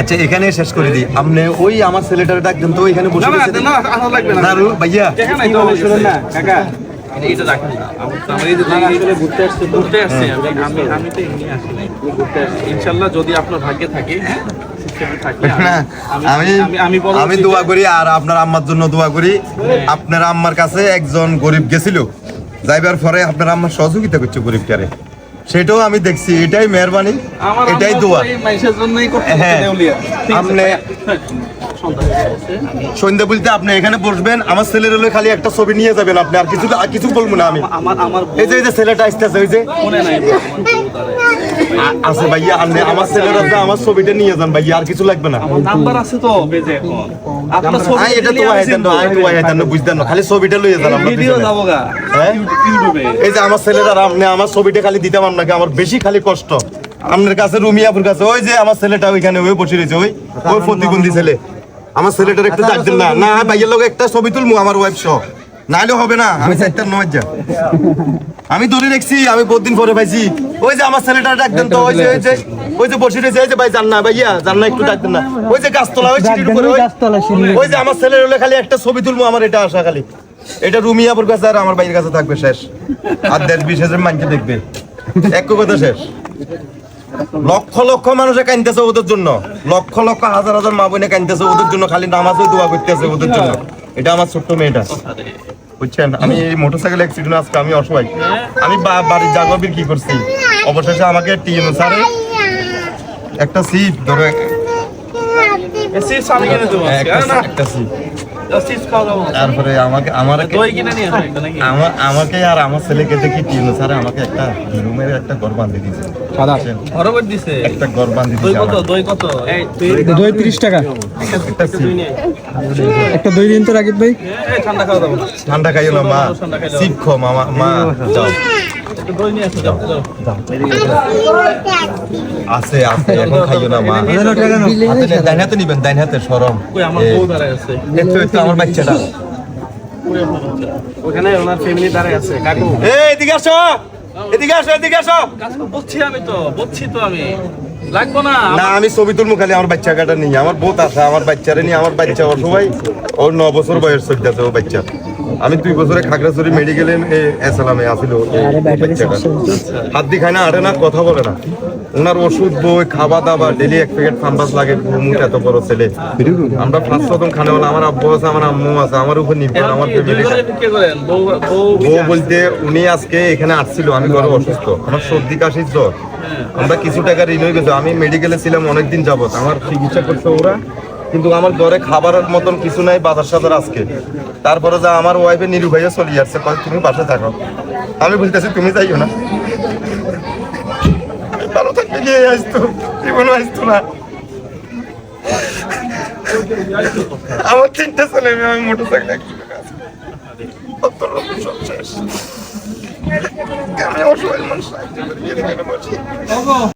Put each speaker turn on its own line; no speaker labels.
আচ্ছা এখানে শেষ করে দিই। আপনি ওই আমার ছেলেটার ডাক তো ওইখানে বসে
না না
রয়েছে।
না আসা লাগবে না।
না রু, ভাইয়া।
এখানে তো শুনুন না কাকা। এইটা রাখেন না। আমার আমার এই যে আসলে ঘুরতে আসছে ঘুরতে আসছে আমি আমি আমি তো এমনি আসি নাই। ঘুরতে আসছি। ইনশাআল্লাহ যদি আপনার ভাগ্যে থাকে সিস্টেমে থাকে
না, আমি
আমি
আমি দোয়া করি আর আপনার আম্মার জন্য দোয়া করি। আপনার আম্মার কাছে একজন গরিব গেছিল। যাইবার পরে আপনার আমার সহযোগিতা করছে গরিবটারে সেটাও আমি দেখছি এটাই মেহরবানি এটাই দোয়া। হ্যাঁ। আপনি-
সন্ধ্যা গেছে, আমি-
সন্ধ্যা বলতে আপনি এখানে বসবেন আমার ছেলের হলে খালি একটা ছবি নিয়ে যাবেন আপনি আর কিছু আর কিছু বলব না আমি।
আমার আমার
এই যে এই যে ছেলেটা আসতেছে ওই যে। আছে ভাইয়া আপনি আমার ছেলের আছে আমার ছবিটা নিয়ে যান ভাইয়া আর কিছু লাগবে না।
আমার নাম্বার আছে তো। আপনার ছবি
আই এটা তো আইতেন না আই তো আইতেন না বুঝতেন না খালি ছবিটা লইয়ে যান আপনার
ভিডিও যাব গা? ইউটিউবে
এই যে আমার ছেলেরা আর আপনি আমার ছবিটা খালি দিতাম আপনাকে আমার বেশি খালি কষ্ট। আপনার কাছে রুমিয়াপুর কাছে ওই যে আমার ছেলেটা ওইখানে ওই বসে রয়েছে ওই ওই প্রতিবন্ধী ছেলে। আমার ছেলেটার একটা ডাক দেন না। না ভাইয়ের লোক একটা ছবি তুলমু আমার ওয়াইফ সহ। নাইলে হবে না আমি নয় যা। আমি ধরে রেখছি আমি বহুত দিন পরে পাইছি। ওই যে আমার ছেলেটা ডাক দেন তো ওই যে ওই যে ওই যে বসে রয়েছে ওই যে ভাই জান না ভাইয়া জান না একটু ডাক দেন না। ওই যে গাছতলা ওই সিঁড়ির উপরে ওই যে আমার ছেলের হলে খালি একটা ছবি তুলবো আমার এটা আশা খালি। এটা রুমিয়াপুর কাছে আর আমার বাইরের কাছে থাকবে শেষ। আর দেশ বিশেষের মানকে দেখবে। এক কথা শেষ। লক্ষ লক্ষ মানুষে কানতেছে ওদের জন্য। লক্ষ লক্ষ হাজার হাজার মা বোনে কানতেছে ওদের জন্য খালি নামাজও দোয়া করতেছে ওদের জন্য। এটা আমার ছোট্ট মেয়েটা। বুঝছেন? আমি এই মোটরসাইকেল অ্যাক্সিডেন্ট আজকে আমি অসহায়। আমি বাড়ির জাগবির বিক্রি করছি? অবশেষে আমাকে টিএম স্যারে একটা সিট ধরে। একটা সিট তারপরে আমাকে
নাকি?
আমার আমাকে আর আমার ছেলেকে দেখি টিএম স্যারে আমাকে একটা রুমের একটা ঘর বাঁধে দিয়েছে একটা ঘর
দই
দিয়েছে
কত?
আমাকে।
দই কত? এই তুই
দই তিরিশ টাকা।
একটা
দই দিন তো রাকিব ভাই।
ঠান্ডা খাওয়া যাব
ঠান্ডা খাইও মা। খো মামা মা যাও। আছে আছে এখন খাইও না মা। হাতে নে, ডাইন হাতে নিবেন ডাইন হাতে সরম।
আমার
এ,
বউ দাঁড়ায় আছে।
একটু একটু আমার বাচ্চাটা?
ওখানে ওনার ফ্যামিলি দাঁড়ায় আছে কাকু।
এই এদিকে আসো। এদিকে আসো এদিকে আসো।
কাজ আমি তো বুঝছি তো আমি। লাগবো না
না আমি ছবি তুলবো খালি আমার বাচ্চা কাটা নিয়ে। আমার বোত আছে আমার বাচ্চারে নিয়ে আমার বাচ্চা অসহায় ওর ন বছর বয়স চলতেছে ও বাচ্চা। আমি দুই বছরে খাগড়াছড়ি মেডিকেলে এসালামে আসিল হাত দি খায় না আরে না কথা বলে না। ওনার ওষুধ বই খাওয়া দাওয়া ডেলি এক প্যাকেট ফান্ডাস লাগে মুখ এত বড় ছেলে। আমরা পাঁচ শতম খানে বলে আমার আব্বু আছে আমার আম্মু আছে আমার উপর নির্ভর আমার ফ্যামিলি
বউ
বলতে উনি আজকে এখানে আসছিল আমি ঘরে অসুস্থ। আমার সর্দি কাশির জ্বর। আমরা কিছু টাকা ঋণ হয়ে গেছে আমি মেডিকেলে ছিলাম অনেকদিন যাবত আমার চিকিৎসা করছে ওরা কিন্তু আমার ঘরে খাবারের মতন কিছু নাই বাজার সাজার আজকে। তারপরে যা আমার ওয়াইফে নিরু ভাইয়া চলে কয় তুমি পাশে থাকো। আমি বলতেছি তুমি যাইও না। ভালো থাকলে গিয়ে আসতো জীবনও আসতো না। আমার তিনটা ছেলে মেয়ে, আমি মোটর সাইকেল আমি অসহায় মানুষ